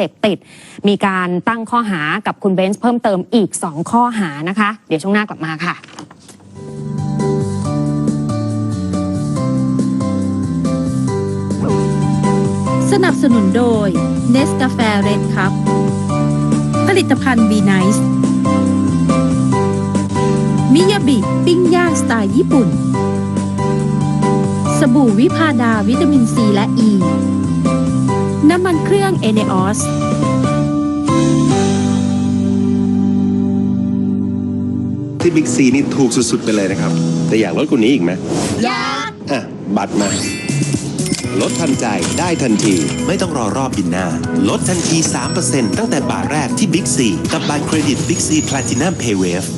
สพติด มีการตั้งข้อหากับคุณเบนซ์เพิ่มเติมอีก 2 ข้อหานะคะ เดี๋ยวช่วงหน้ากลับมาค่ะสนับสนุนโดยเนสกาแฟเรดคัพผลิตภัณฑ์ b ีไนซ์มิยาบิ ปิ้งย่างสไตล์ญี่ปุ่น สบู่วิพาดาวิตามินซีและอ e. ี มันเครื่องเอเนออสที่บิ๊กซีนี่ถูกสุดๆ ไปเลยนะครับ แต่อยากลดกว่านี้อีกไหมอยากอะ บัตรมา ลดทันใจได้ทันที ไม่ต้องรอรอบบินหน้า ลดทันที 3%ตั้งแต่บาทแรกที่ Big C กับบัตรเครดิต Big C Platinum Paywave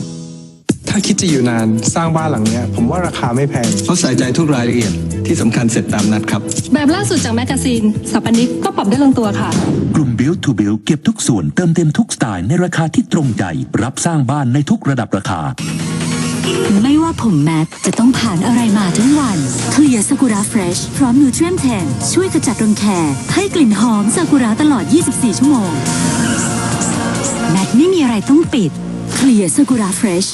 ถ้าคิดจะอยู่นานสร้างบ้านหลังเนี้ย ผมว่าราคาไม่แพงเขาใส่ใจทุกรายละเอียด ที่สำคัญเสร็จตามนัดครับ แบบล่าสุดจากแมกกาซีนสถาปนิกก็ปรับได้ลงตัวค่ะ กลุ่ม Build to Build เก็บทุกส่วนเติมเต็มทุกสไตล์ในราคาที่ตรงใจ รับสร้างบ้านในทุกระดับราคา ไม่ว่าผมแมทจะต้องผ่านอะไรมาทั้งวันเคลียร์ซากุระเฟรชพร้อมนูเทรียมแทนช่วยขจัดรังแคให้กลิ่นหอมซากุระตลอด 24 ชั่วโมง แมทไม่มีอะไรต้องปิดเคลียร์ซากุระเฟรช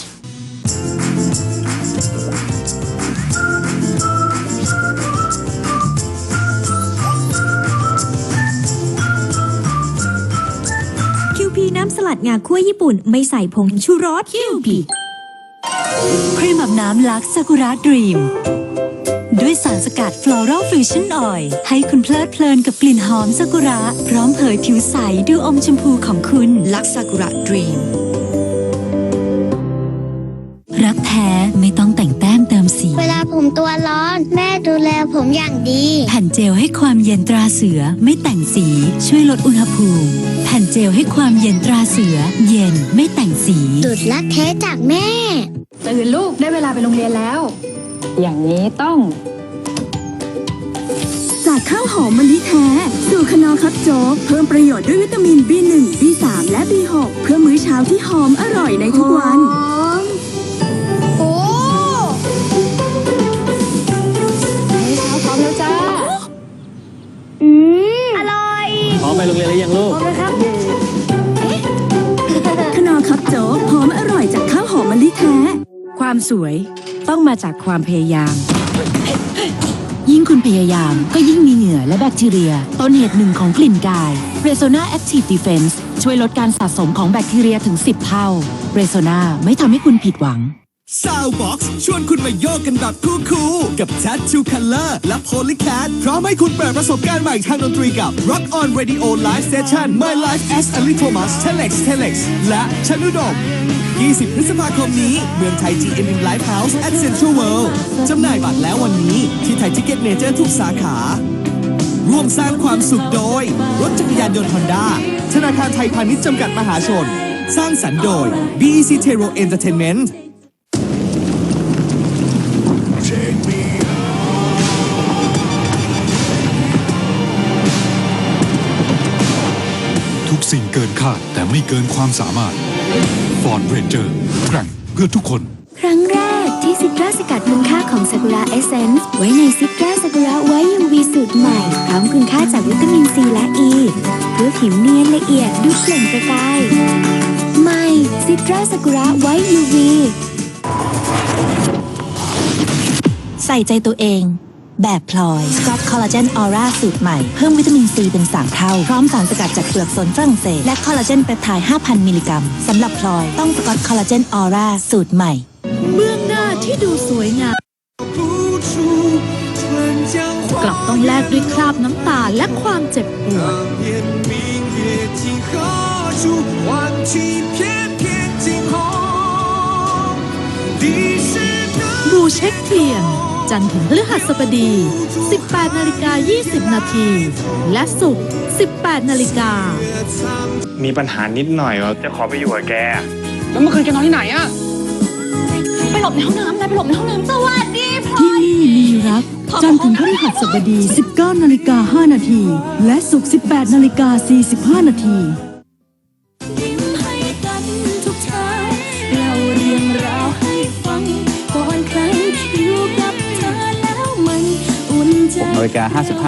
งาคั่วญี่ปุ่นไม่ใส่ผงชูรสคิวบีครีมอาบน้ำลักซากุระดรีม ด้วยสารสกัดฟลอรัลฟิวชั่นออยล์ให้คุณเพลิดเพลินกับกลิ่นหอมซากุระ พร้อมเผยผิวใสดูอมชมพูของคุณลักซากุระดรีม รักแท้ไม่ต้องแต่งแต้มเติมสี เวลาผมตัวร้อน แม่ดูแลผมอย่างดี แผ่นเจลให้ความเย็นตราเสือไม่แต่งสีช่วยลดอุณหภูมิ แผ่นเจลให้ความเย็นตราเสือ เย็นไม่แต่งสีสุดรักแท้จากแม่ตื่นลูกได้เวลาไปโรงเรียนแล้ว อย่างนี้ต้อง จากข้าวหอมมะลิแท้สู่ขนอคับโจ๊กเพิ่มประโยชน์ด้วยวิตามิน B1 B3 และ B6 เพื่อมื้อเช้าที่หอมอร่อยในทุกวัน ความสวยต้องมาจากความพยายาม ยิ่งคุณพยายามก็ยิ่งมีเหงื่อและแบคทีเรีย ต้นเหตุหนึ่งของกลิ่นกาย r e s o n a Active Defense ช่วยลดการสะสมของแบคทีเรียถึง 10 เท่า r e s o n a ไม่ทำให้คุณผิดหวัง s o u n d Box ชวนคุณมาโยกกันแบบคูลๆกับ Tattoo Color และ Polycat พร้อมให้คุณเปิดประสบการณ์ใหม่ทางดนตรีกับ Rock On Radio Live Station My Life as Ali Thomas Telex Telex และชนุดม 20 พฤษภาคมนี้ เมืองไทย GMM Live House at Central World จำหน่ายบัตรแล้ววันนี้ ที่ไทยทิเก็ตเมเจอร์ทุกสาขา ร่วมสร้างความสุขโดย รถจักรยานยนต์ฮอนด้าธนาคารไทยพาณิชย์จำกัดมหาชน สร้างสรรค์โดย BEC Tero Entertainment ทุกสิ่งเกินคาดแต่ไม่เกินความสามารถ Ford Ranger แกร่งเพื่อทุกคน ครั้งแรกที่ซิตราสกัดคุณค่าของซากุระเอเซนส์ไว้ในซิตราซากุระไว้ยูวีสูตรใหม่ พร้อมคุณค่าจากวิตามินซีและอ e, ีเพื่อผิวเนียนละเอียดดูเปล่งประกายใหม่ซิตราซากุระไว้ยูวี ใส่ใจตัวเอง แบบพลอยสกอตคอลลาเจนออร่าสูตรใหม่ เพิ่มวิตามินซีเป็น 3 เท่า พร้อมสารสกัดจากเปลือกสนฝรั่งเศส และคอลลาเจนเปปไทด์5,000 มิลลิกรัมสำหรับพลอยต้องสกอตคอลลาเจนออร่าสูตรใหม่ เบื้องหน้าที่ดูสวยงามกลับต้องแลกด้วยคราบน้ำตาและความเจ็บปวดบูเช็คเทียน จันทร์ถึงพฤหัสบดี 18นาฬิกา20 นาที และศุกร์ 18นาฬิกา มีปัญหานิดหน่อยว่าจะขอไปอยู่กับแก แล้วเมื่อคืนแกนอนที่ไหนอะไปหลบในห้องน้ำนายไปหลบในห้องน้ำสวัสดีพลอที่ยนี่มีรัก จันทร์ถึงพฤหัสบดี 19นาฬิกา5นาที และศุกร์ 18นาฬิกา45 นาที นาฬิกา55